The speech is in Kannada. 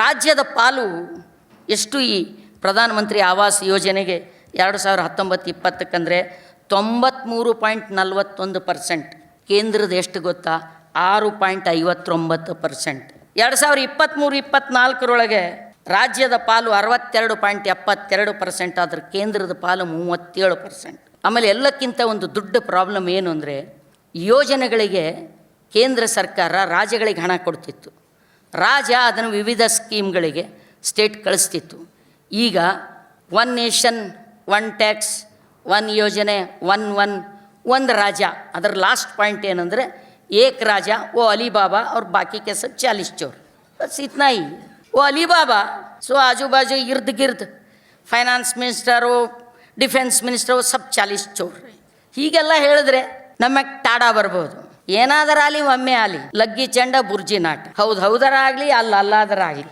ರಾಜ್ಯದ ಪಾಲು ಎಷ್ಟು ಈ ಪ್ರಧಾನಮಂತ್ರಿ ಆವಾಸ್ ಯೋಜನೆಗೆ ಎರಡು ಸಾವಿರ ಹತ್ತೊಂಬತ್ತು ಇಪ್ಪತ್ತಕ್ಕಂದರೆ ತೊಂಬತ್ತ್ಮೂರು ಪಾಯಿಂಟ್ ನಲ್ವತ್ತೊಂದು ಪರ್ಸೆಂಟ್. ಕೇಂದ್ರದ ಎಷ್ಟು ಗೊತ್ತಾ? ಆರು ಪಾಯಿಂಟ್ ಐವತ್ತೊಂಬತ್ತು ಪರ್ಸೆಂಟ್. ಎರಡು ಸಾವಿರ ಇಪ್ಪತ್ತ್ಮೂರು ಇಪ್ಪತ್ತ್ನಾಲ್ಕರೊಳಗೆ ರಾಜ್ಯದ ಪಾಲು ಅರವತ್ತೆರಡು ಪಾಯಿಂಟ್ ಎಪ್ಪತ್ತೆರಡು ಪರ್ಸೆಂಟ್, ಆದ್ರೆ ಕೇಂದ್ರದ ಪಾಲು ಮೂವತ್ತೇಳು ಪರ್ಸೆಂಟ್. ಆಮೇಲೆ ಎಲ್ಲಕ್ಕಿಂತ ಒಂದು ದೊಡ್ಡ ಪ್ರಾಬ್ಲಮ್ ಏನು ಅಂದರೆ ಯೋಜನೆಗಳಿಗೆ ಕೇಂದ್ರ ಸರ್ಕಾರ ರಾಜ್ಯಗಳಿಗೆ ಹಣ ಕೊಡ್ತಿತ್ತು. ರಾಜ ಅದನ್ನು ವಿವಿಧ ಸ್ಕೀಮ್ಗಳಿಗೆ ಸ್ಟೇಟ್ ಕಳಿಸ್ತಿತ್ತು. ಈಗ one nation, one tax, one ಯೋಜನೆ, ಒನ್ ಒನ್, ಒಂದು ರಾಜ. ಅದರ ಲಾಸ್ಟ್ ಪಾಯಿಂಟ್ ಏನಂದರೆ ಏಕ್ ರಾಜ, ಓ ಅಲಿಬಾಬಾ ಅವ್ರ ಬಾಕಿ ಕೆಸ ಚಾಲಿಸ್ ಚೋರ್ ಬಸ್ ಇತ್ನಾಯಿ ಓ ಅಲಿಬಾಬಾ, ಸೊ ಆಜು ಬಾಜು ಇರ್ದ್ ಗಿರ್ದ್ ಫೈನಾನ್ಸ್ ಮಿನಿಸ್ಟರು ಡಿಫೆನ್ಸ್ ಮಿನಿಸ್ಟರು ಸಬ್ ಚಾಲಿಸ್ ಚೋರ್ ಹೀಗೆಲ್ಲ ಹೇಳಿದ್ರೆ ನಮಗೆ ಟಾಡಾ ಬರ್ಬೋದು. ಏನಾದರ ಆಗಲಿ ಒಮ್ಮೆ ಆಗಲಿ ಲಗ್ಗಿ ಚೆಂಡ ಬುರ್ಜಿ ನಾಟ. ಹೌದು ಹೌದರಾಗ್ಲಿ ಅಲ್ಲ ಅಲ್ಲಾದರ ಆಗಲಿ